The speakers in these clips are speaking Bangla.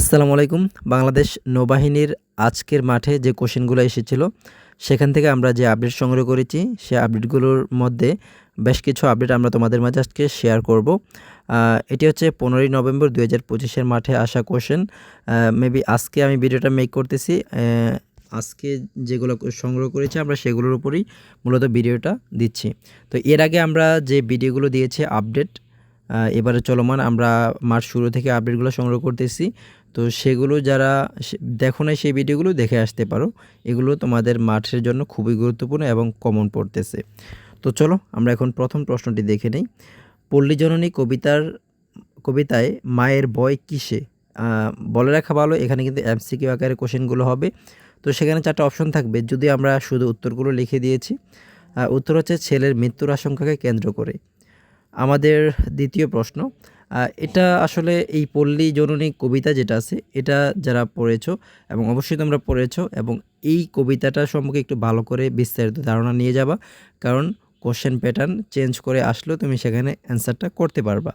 আসসালামু আলাইকুম। বাংলাদেশ নৌবাহিনীর আজকের মাঠে যে কোশ্চেনগুলো এসেছিল, সেখান থেকে আমরা যে আপডেট সংগ্রহ করেছি, সে আপডেটগুলোর মধ্যে বেশ কিছু আপডেট আমরা তোমাদের মাঝে আজকে শেয়ার করব। এটি হচ্ছে পনেরোই নভেম্বর দুই হাজার পঁচিশের মাঠে আসা কোশ্চেন। মেবি আজকে আমি ভিডিওটা মেক করতেছি। আজকে যেগুলো সংগ্রহ করেছি আমরা সেগুলোর উপরেই মূলত ভিডিওটা দিচ্ছি। তো এর আগে আমরা যে ভিডিওগুলো দিয়েছি আপডেট এবারে চলমান, আমরা মাঠ শুরু থেকে আপডেটগুলো সংগ্রহ করতেছি। তো সেগুলো যারা দেখো না সেই ভিডিওগুলো দেখে আসতে পারো। এগুলো তোমাদের মাঠের জন্য খুবই গুরুত্বপূর্ণ এবং কমন পড়তেছে। তো চলো, আমরা এখন প্রথম প্রশ্নটি দেখে নিই। পল্লী জননী কবিতার, কবিতায় মায়ের বয় কিসে? বলে রাখা ভালো, এখানে কিন্তু এমসিকিউ আকারে কোশ্চেনগুলো হবে। তো সেখানে চারটা অপশন থাকবে। যদি আমরা শুধু উত্তরগুলো লিখে দিয়েছি উত্তর হচ্ছে ছেলের মৃত্যুর আশঙ্কাকে কেন্দ্র করে। আমাদের দ্বিতীয় প্রশ্ন এটা আসলে এই পল্লী জননী কবিতা যেটা আছে, এটা যারা পড়েছো এবং অবশ্যই তোমরা পড়েছো এবং এই কবিতাটা সম্পর্কে একটু ভালো করে বিস্তারিত ধারণা নিয়ে যাবা, কারণ কোশ্চেন প্যাটার্ন চেঞ্জ করে আসলেও তুমি সেখানে অ্যান্সারটা করতে পারবা,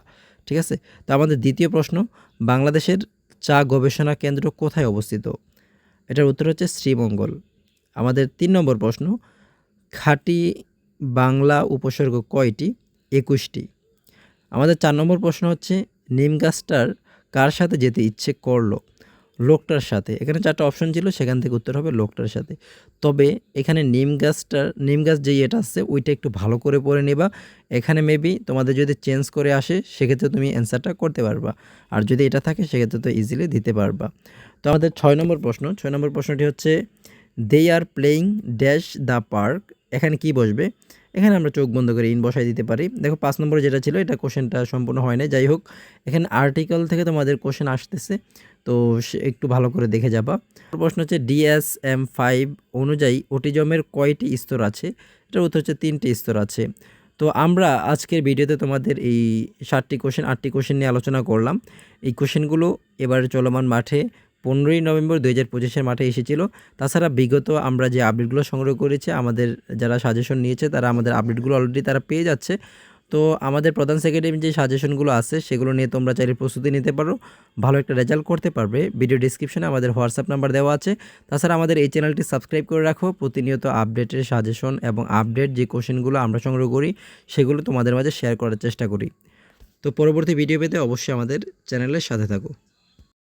ঠিক আছে? তো আমাদের দ্বিতীয় প্রশ্ন, বাংলাদেশের চা গবেষণা কেন্দ্র কোথায় অবস্থিত? এটার উত্তর হচ্ছে শ্রীমঙ্গল। আমাদের তিন নম্বর প্রশ্ন, খাঁটি বাংলা উপসর্গ কয়টি? একুশটি। আমাদের চার নম্বর প্রশ্ন হচ্ছে, নিম গাছটার কার সাথে যেতে ইচ্ছে করল? লোকটার সাথে। এখানে চারটা অপশন ছিল, সেখান থেকে উত্তর হবে লোকটার সাথে। তবে এখানে নিম গাছটার, নিম গাছ যে এটা আসছে, ওইটা একটু ভালো করে পড়ে নেবা। এখানে মেবি তোমাদের যদি চেঞ্জ করে আসে, সেক্ষেত্রে তুমি অ্যান্সারটা করতে পারবা। আর যদি এটা থাকে, সেক্ষেত্রে তো ইজিলি দিতে পারবা। তো আমাদের ছয় নম্বর প্রশ্ন, ছয় নম্বর প্রশ্নটি হচ্ছে they are playing dash the park এখানে কি বসবে? এখানে আমরা চোখ বন্ধ করে ইন বসাই দিতে পারি। দেখো পাঁচ নম্বরে যেটা ছিল, এটা কোশ্চেনটা সম্পূর্ণ হয় না যাই হোক, এখানে আর্টিকেল থেকে তোমাদের কোশ্চেন আসতেছে। তো একটু ভালো করে দেখে যাবা। প্রশ্ন হচ্ছে ডিএসএম ফাইভ অনুযায়ী ওটিজমের কয়টি স্তর আছে? এটার উত্তর হচ্ছে তিনটি স্তর আছে। তো আমরা আজকের ভিডিওতে তোমাদের এই সাতটি কোশ্চেন, আটটি কোশ্চেন নিয়ে আলোচনা করলাম। এই কোশ্চেনগুলো এবারে চলমান মাঠে পনেরোই নভেম্বর দুই হাজার পঁচিশের মাঠে এসেছিল। তাছাড়া বিগত আমরা যে আপডেটগুলো সংগ্রহ করেছি, আমাদের যারা সাজেশন নিয়েছে, তারা আমাদের আপডেটগুলো অলরেডি তারা পেয়ে যাচ্ছে। তো আমাদের প্রধান সেক্রেটারি যে সাজেশনগুলো আছে, সেগুলো নিয়ে তোমরা চাইলে প্রস্তুতি নিতে পারো। ভালো একটা রেজাল্ট করতে পারবে। ভিডিও ডিসক্রিপশনে আমাদের হোয়াটসঅ্যাপ নাম্বার দেওয়া আছে। তাছাড়া আমাদের এই চ্যানেলটি সাবস্ক্রাইব করে রাখো। প্রতিনিয়ত আপডেটের সাজেশন এবং আপডেট যে কোশ্চেনগুলো আমরা সংগ্রহ করি, সেগুলো তোমাদের মাঝে শেয়ার করার চেষ্টা করি। তো পরবর্তী ভিডিও পেতে অবশ্যই আমাদের চ্যানেলের সাথে থাকো।